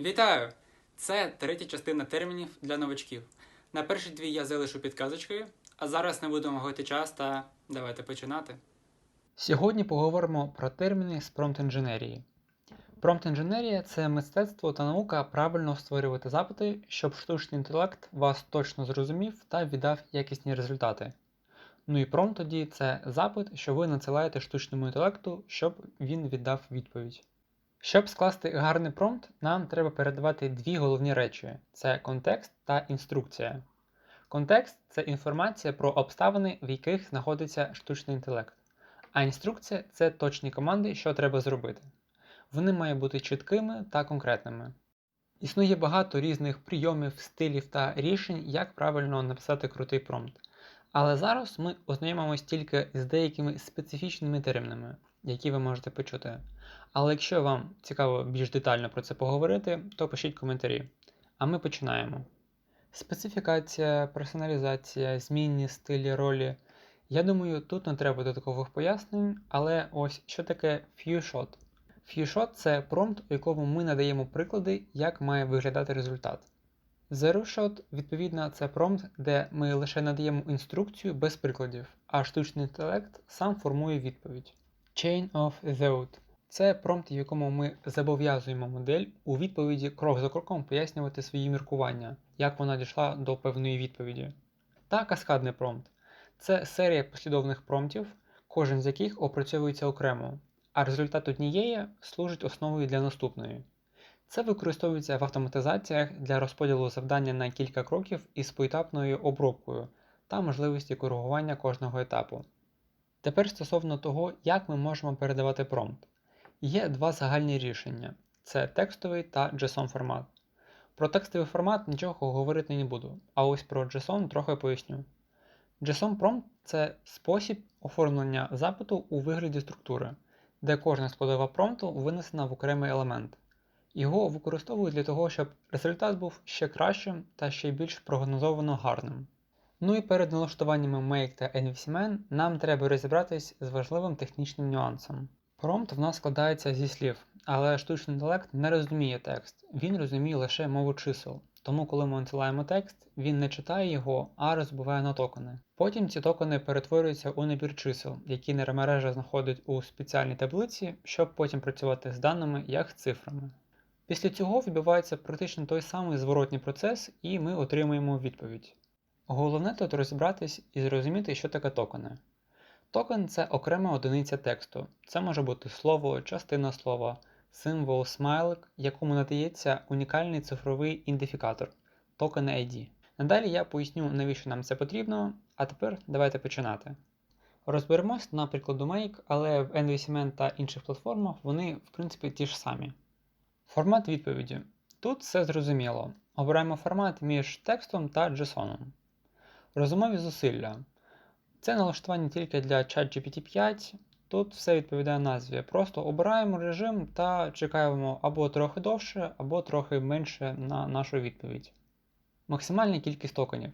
Вітаю! Це третя частина термінів для новачків. На перші дві я залишу підказочкою, а зараз не будемо гойти час та давайте починати. Сьогодні поговоримо про терміни з промпт-інженерії. Промпт-інженерія це мистецтво та наука правильно створювати запити, щоб штучний інтелект вас точно зрозумів та віддав якісні результати. Ну і промпт тоді це запит, що ви надсилаєте штучному інтелекту, щоб він віддав відповідь. Щоб скласти гарний промпт, нам треба передавати дві головні речі: це контекст та інструкція. Контекст це інформація про обставини, в яких знаходиться штучний інтелект, а інструкція це точні команди, що треба зробити. Вони мають бути чіткими та конкретними. Існує багато різних прийомів, стилів та рішень, як правильно написати крутий промпт. Але зараз ми ознайомимось тільки з деякими специфічними термінами, які ви можете почути. Але якщо вам цікаво більш детально про це поговорити, то пишіть коментарі. А ми починаємо. Специфікація, персоналізація, змінні стилі, ролі. Я думаю, тут не треба додаткових пояснень, але ось що таке FewShot. FewShot – це промпт, у якому ми надаємо приклади, як має виглядати результат. ZeroShot, відповідно, це промпт, де ми лише надаємо інструкцію без прикладів, а штучний інтелект сам формує відповідь. Chain of Thought це промпт, в якому ми зобов'язуємо модель у відповіді крок за кроком пояснювати свої міркування, як вона дійшла до певної відповіді. Та каскадний промпт це серія послідовних промптів, кожен з яких опрацьовується окремо, а результат однієї служить основою для наступної. Це використовується в автоматизаціях для розподілу завдання на кілька кроків із поетапною обробкою та можливості коригування кожного етапу. Тепер стосовно того, як ми можемо передавати промпт. Є два загальні рішення: це текстовий та JSON формат. Про текстовий формат нічого говорити не буду, а ось про JSON трохи поясню. JSON prompt це спосіб оформлення запиту у вигляді структури, де кожна складова промпту винесена в окремий елемент. Його використовують для того, щоб результат був ще кращим та ще більш прогнозовано гарним. Ну і перед налаштуваннями Make та NVCMan нам треба розібратись з важливим технічним нюансом. Промпт в нас складається зі слів, але штучний інтелект не розуміє текст, він розуміє лише мову чисел. Тому, коли ми надсилаємо текст, він не читає його, а розбиває на токени. Потім ці токени перетворюються у набір чисел, які нейромережа знаходить у спеціальній таблиці, щоб потім працювати з даними як з цифрами. Після цього відбувається практично той самий зворотній процес, і ми отримуємо відповідь. Головне тут розібратись і зрозуміти, що таке токени. Токен це окрема одиниця тексту. Це може бути слово, частина слова, символ, смайлик, якому надається унікальний цифровий ідентифікатор токен ID. Надалі я поясню, навіщо нам це потрібно, а тепер давайте починати. Розберемось на прикладу Make, але в NVCMan та інших платформах вони, в принципі, ті ж самі. Формат відповіді. Тут все зрозуміло. Обираємо формат між текстом та JSON. Розумові зусилля. Це налаштування тільки для ChatGPT 5. Тут все відповідає назві. Просто обираємо режим та чекаємо або трохи довше, або трохи менше на нашу відповідь. Максимальна кількість токенів.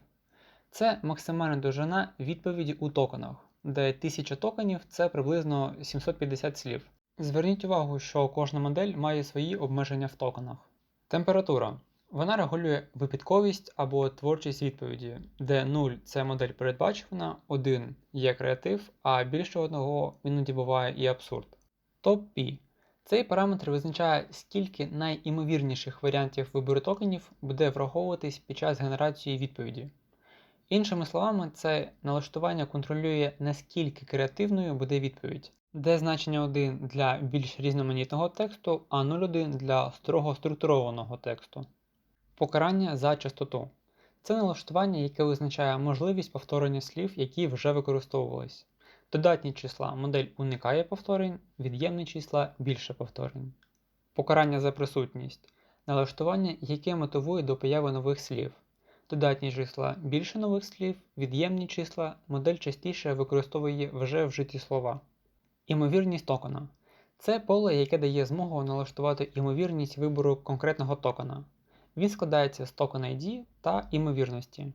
Це максимальна довжина відповіді у токенах, де 1000 токенів це приблизно 750 слів. Зверніть увагу, що кожна модель має свої обмеження в токенах. Температура. Вона регулює випадковість або творчість відповіді, де 0 це модель передбачувана, 1 є креатив, а більше одного іноді буває і абсурд. Топ-P. Цей параметр визначає, скільки найімовірніших варіантів вибору токенів буде враховуватись під час генерації відповіді. Іншими словами, це налаштування контролює наскільки креативною буде відповідь, де значення 1 для більш різноманітного тексту, а 0,1 для строго структурованого тексту. Покарання за частоту. Це налаштування, яке визначає можливість повторення слів, які вже використовувались. Додатні числа модель уникає повторень, від'ємні числа більше повторень. Покарання за присутність налаштування, яке мотивує до появи нових слів. Додатні числа більше нових слів, від'ємні числа модель частіше використовує вже вжиті слова. Імовірність токена це поле, яке дає змогу налаштувати імовірність вибору конкретного токена. Він складається з токен ID та імовірності.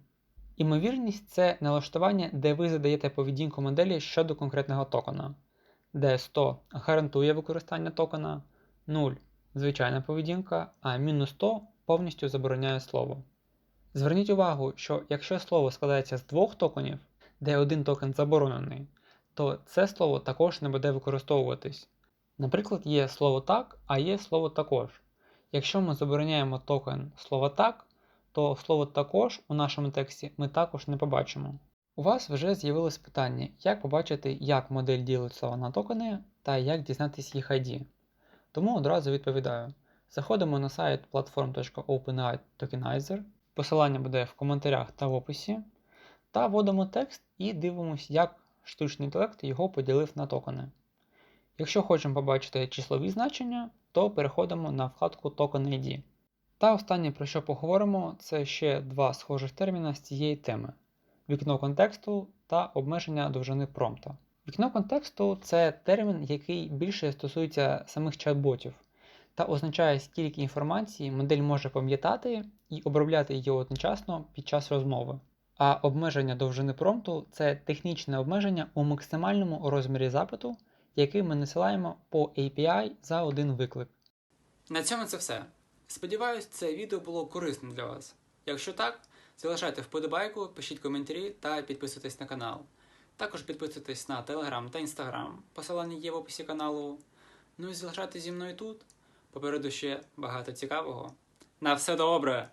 Імовірність це налаштування, де ви задаєте поведінку моделі щодо конкретного токена, де 100 гарантує використання токена, 0 звичайна поведінка, а мінус 100 повністю забороняє слово. Зверніть увагу, що якщо слово складається з двох токенів, де один токен заборонений, то це слово також не буде використовуватись. Наприклад, є слово так, а є слово також. Якщо ми забороняємо токен слова так, то слово також у нашому тексті ми також не побачимо. У вас вже з'явилось питання, як побачити, як модель ділить слова на токени та як дізнатись їх ID. Тому одразу відповідаю. Заходимо на сайт platform.openai Tokenizer, посилання буде в коментарях та в описі, та вводимо текст і дивимося, як штучний інтелект його поділив на токени. Якщо хочемо побачити числові значення, то переходимо на вкладку Token ID. Та останнє, про що поговоримо, це ще два схожих терміна з цієї теми: вікно контексту та обмеження довжини промпта. Вікно контексту це термін, який більше стосується самих чат-ботів та означає, скільки інформації модель може пам'ятати і обробляти її одночасно під час розмови. А обмеження довжини промпту це технічне обмеження у максимальному розмірі запиту, який ми насилаємо по API за один виклик. На цьому це все. Сподіваюсь, це відео було корисним для вас. Якщо так, залишайте вподобайку, пишіть коментарі та підписуйтесь на канал. Також підписуйтесь на Telegram та Instagram, посилання є в описі каналу. Ну і залишайтесь зі мною тут. Попереду ще багато цікавого. На все добре!